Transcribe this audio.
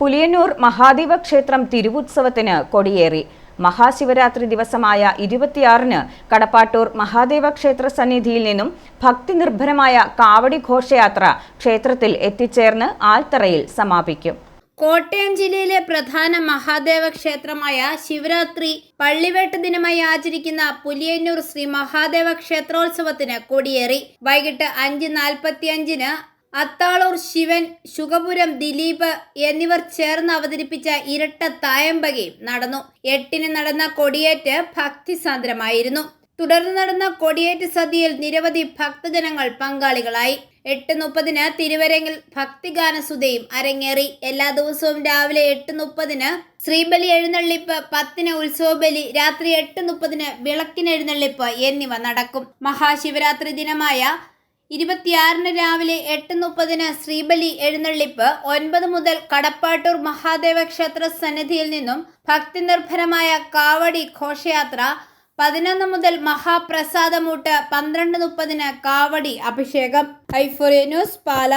പുലിയന്നൂർ മഹാദേവ ക്ഷേത്രം തിരുവുത്സവത്തിന് കൊടിയേറി. മഹാശിവരാത്രി ദിവസമായ ഇരുപത്തിയാറിന് കടപ്പാട്ടൂർ മഹാദേവ ക്ഷേത്ര സന്നിധിയിൽ നിന്നും ഭക്തി നിർഭരമായ കാവടി ഘോഷയാത്ര ക്ഷേത്രത്തിൽ എത്തിച്ചേർന്ന് ആൽത്തറയിൽ സമാപിക്കും. കോട്ടയം ജില്ലയിലെ പ്രധാന മഹാദേവ ക്ഷേത്രമായ ശിവരാത്രി പള്ളിവേട്ട ദിനമായി ആചരിക്കുന്ന പുലിയന്നൂർ ശ്രീ മഹാദേവ ക്ഷേത്രോത്സവത്തിന് കൊടിയേറി. വൈകിട്ട് അഞ്ച് നാൽപ്പത്തിയഞ്ചിന് അത്താളൂർ ശിവൻ ശുഖപുരം ദിലീപ് എന്നിവർ ചേർന്ന് അവതരിപ്പിച്ച ഇരട്ട തായമ്പകയും നടന്നു. എട്ടിന് നടന്ന കൊടിയേറ്റ് ഭക്തിസാന്ദ്രമായിരുന്നു. തുടർന്ന് നടന്ന കൊടിയേറ്റ് സദ്യയിൽ നിരവധി ഭക്തജനങ്ങൾ പങ്കാളികളായി. എട്ട് മുപ്പതിന് തിരുവരങ്ങിൽ ഭക്തിഗാനസുതയും അരങ്ങേറി. എല്ലാ ദിവസവും രാവിലെ എട്ട് മുപ്പതിന് ശ്രീബലി എഴുന്നള്ളിപ്പ് പത്തിന് ഉത്സവബലി രാത്രി എട്ട് മുപ്പതിന് വിളക്കിനെഴുന്നള്ളിപ്പ് എന്നിവ നടക്കും. മഹാശിവരാത്രി ദിനമായ ഇരുപത്തിയാറിന് രാവിലെ എട്ട് മുപ്പതിന് ശ്രീബലി എഴുന്നള്ളിപ്പ് ഒൻപത് മുതൽ കടപ്പാട്ടൂർ മഹാദേവ ക്ഷേത്ര സന്നിധിയിൽ നിന്നും ഭക്തി നിർഭരമായ കാവടി ഘോഷയാത്ര പതിനൊന്ന് മുതൽ മഹാപ്രസാദമൂട്ട് പന്ത്രണ്ട് മുപ്പതിന് കാവടി അഭിഷേകം. ഐഫോറിയ ന്യൂസ് പാല.